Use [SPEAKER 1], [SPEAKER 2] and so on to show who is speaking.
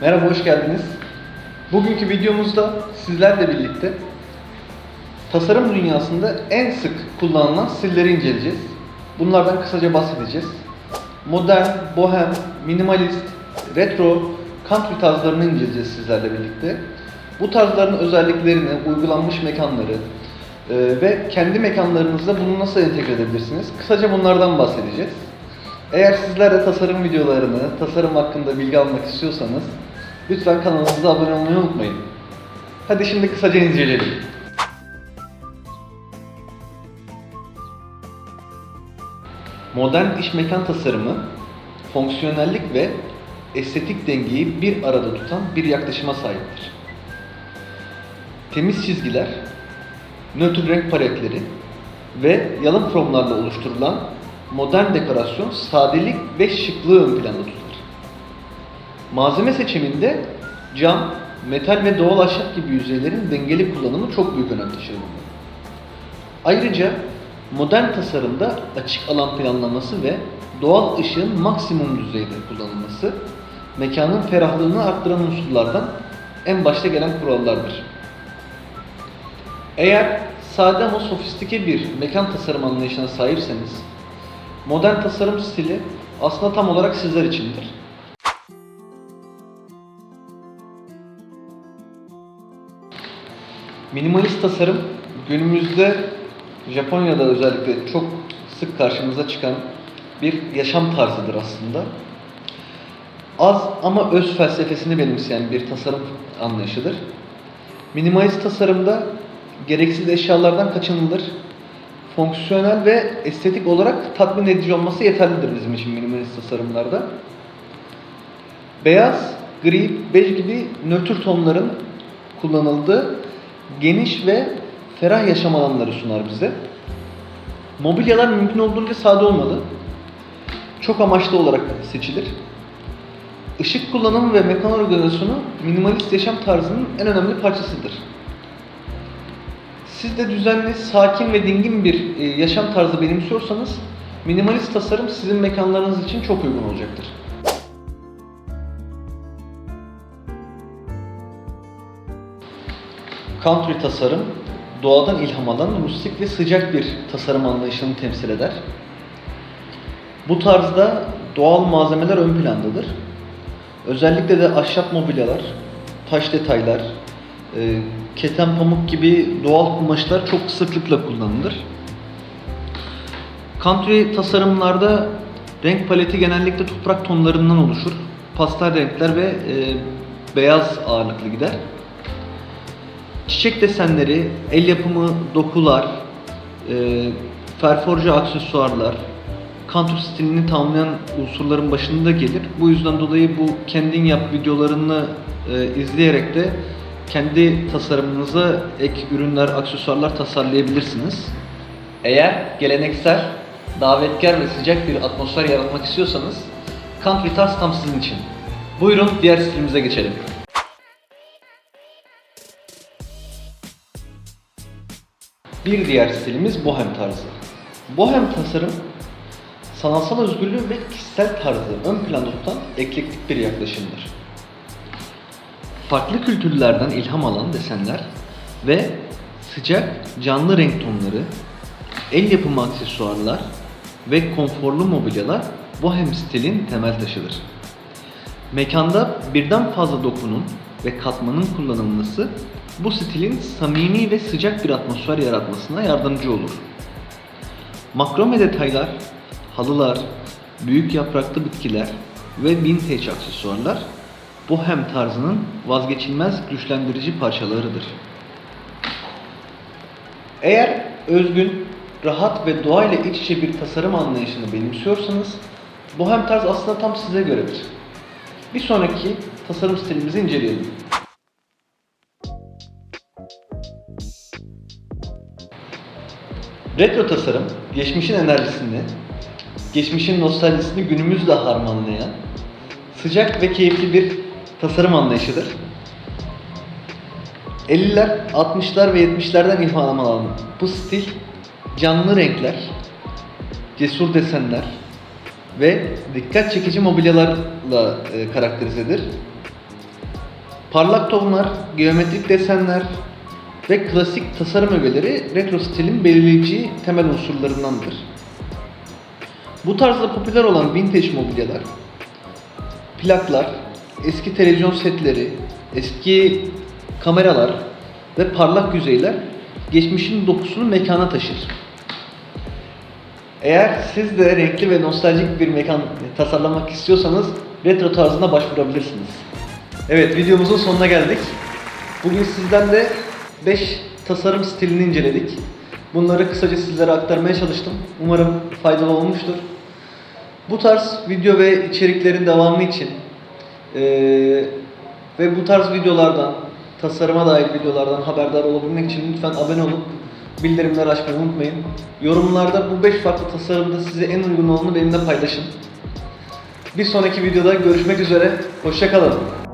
[SPEAKER 1] Merhaba, hoş geldiniz. Bugünkü videomuzda sizlerle birlikte tasarım dünyasında en sık kullanılan stilleri inceleyeceğiz. Bunlardan kısaca bahsedeceğiz. Modern, bohem, minimalist, retro, country tarzlarını inceleyeceğiz sizlerle birlikte. Bu tarzların özelliklerini, uygulanmış mekanları e, ve kendi mekanlarınızda bunu nasıl entegre edebilirsiniz? Kısaca bunlardan bahsedeceğiz. Eğer sizler de tasarım videolarını, tasarım hakkında bilgi almak istiyorsanız lütfen kanalımıza abone olmayı unutmayın. Hadi şimdi kısaca inceleyelim. Modern iş mekan tasarımı, fonksiyonellik ve estetik dengeyi bir arada tutan bir yaklaşıma sahiptir. Temiz çizgiler, nötr renk paletleri ve yalın formlarla oluşturulan modern dekorasyon sadelik ve şıklığı ön planda tutar. Malzeme seçiminde cam, metal ve doğal ahşap gibi yüzeylerin dengeli kullanımı çok büyük önem taşır. Ayrıca modern tasarımda açık alan planlaması ve doğal ışığın maksimum düzeyde kullanılması mekanın ferahlığını arttıran unsurlardan en başta gelen kurallardır. Eğer sade ama sofistike bir mekan tasarım anlayışına sahipseniz, modern tasarım stili aslında tam olarak sizler içindir. Minimalist tasarım günümüzde Japonya'da özellikle çok sık karşımıza çıkan bir yaşam tarzıdır aslında. Az ama öz felsefesini benimseyen bir tasarım anlayışıdır. Minimalist tasarımda gereksiz eşyalardan kaçınılır. Fonksiyonel ve estetik olarak tatmin edici olması yeterlidir bizim için minimalist tasarımlarda. Beyaz, gri, bej gibi nötr tonların kullanıldığı geniş ve ferah yaşam alanları sunar bize. Mobilyalar mümkün olduğunca sade olmalı. Çok amaçlı olarak seçilir. Işık kullanımı ve mekan organizasyonu minimalist yaşam tarzının en önemli parçasıdır. Siz de düzenli, sakin ve dingin bir e, yaşam tarzı benimsiyorsanız minimalist tasarım sizin mekanlarınız için çok uygun olacaktır. Country tasarım, doğadan ilham alan rustik ve sıcak bir tasarım anlayışını temsil eder. Bu tarzda doğal malzemeler ön plandadır. Özellikle de ahşap mobilyalar, taş detaylar, e, keten pamuk gibi doğal kumaşlar çok sıklıkla kullanılır. Country tasarımlarda renk paleti genellikle toprak tonlarından oluşur. Pastel renkler ve e, beyaz ağırlıklı gider. Çiçek desenleri, el yapımı dokular, e, ferforje aksesuarlar, country stilini tamamlayan unsurların başında gelir. Bu yüzden dolayı bu kendin yap videolarını e, izleyerek de kendi tasarımınıza ek ürünler, aksesuarlar tasarlayabilirsiniz. Eğer geleneksel, davetkar ve sıcak bir atmosfer yaratmak istiyorsanız country tarz tam sizin için. Buyurun diğer stilimize geçelim. Bir diğer stilimiz bohem tarzı. Bohem tasarım sanatsal özgürlüğü ve kişisel tarzı ön planda tutan eklektik bir yaklaşımdır. Farklı kültürlerden ilham alan desenler ve sıcak canlı renk tonları, el yapımı aksesuarlar ve konforlu mobilyalar bohem stilin temel taşıdır. Mekanda birden fazla dokunun ve katmanın kullanılması bu stilin samimi ve sıcak bir atmosfer yaratmasına yardımcı olur. Makrome detaylar, halılar, büyük yapraklı bitkiler ve vintage aksesuarlar bohem tarzının vazgeçilmez güçlendirici parçalarıdır. Eğer özgün, rahat ve doğayla iç içe bir tasarım anlayışını benimsiyorsanız bohem tarz aslında tam size göredir. Bir sonraki tasarım stilimizi inceleyelim. Retro tasarım, geçmişin enerjisini, geçmişin nostaljisini günümüzle harmanlayan sıcak ve keyifli bir tasarım anlayışıdır. 50'ler, 60'lar ve 70'lerden ilham alan bu stil canlı renkler, cesur desenler ve dikkat çekici mobilyalarla e, karakterizedir. Parlak tonlar, geometrik desenler ve klasik tasarım ögeleri retro stilin belirleyici temel unsurlarındandır. Bu tarzda popüler olan vintage mobilyalar, plaklar, eski televizyon setleri, eski kameralar ve parlak yüzeyler geçmişin dokusunu mekana taşır. Eğer siz de renkli ve nostaljik bir mekan tasarlamak istiyorsanız retro tarzına başvurabilirsiniz. Evet videomuzun sonuna geldik. Bugün sizden de 5 tasarım stilini inceledik. Bunları kısaca sizlere aktarmaya çalıştım. Umarım faydalı olmuştur. Bu tarz video ve içeriklerin devamı için eee, ve bu tarz videolardan, tasarıma dair videolardan haberdar olabilmek için lütfen abone olup bildirimleri açmayı unutmayın. Yorumlarda bu 5 farklı tasarımda size en uygun olanı benimle paylaşın. Bir sonraki videoda görüşmek üzere. Hoşçakalın.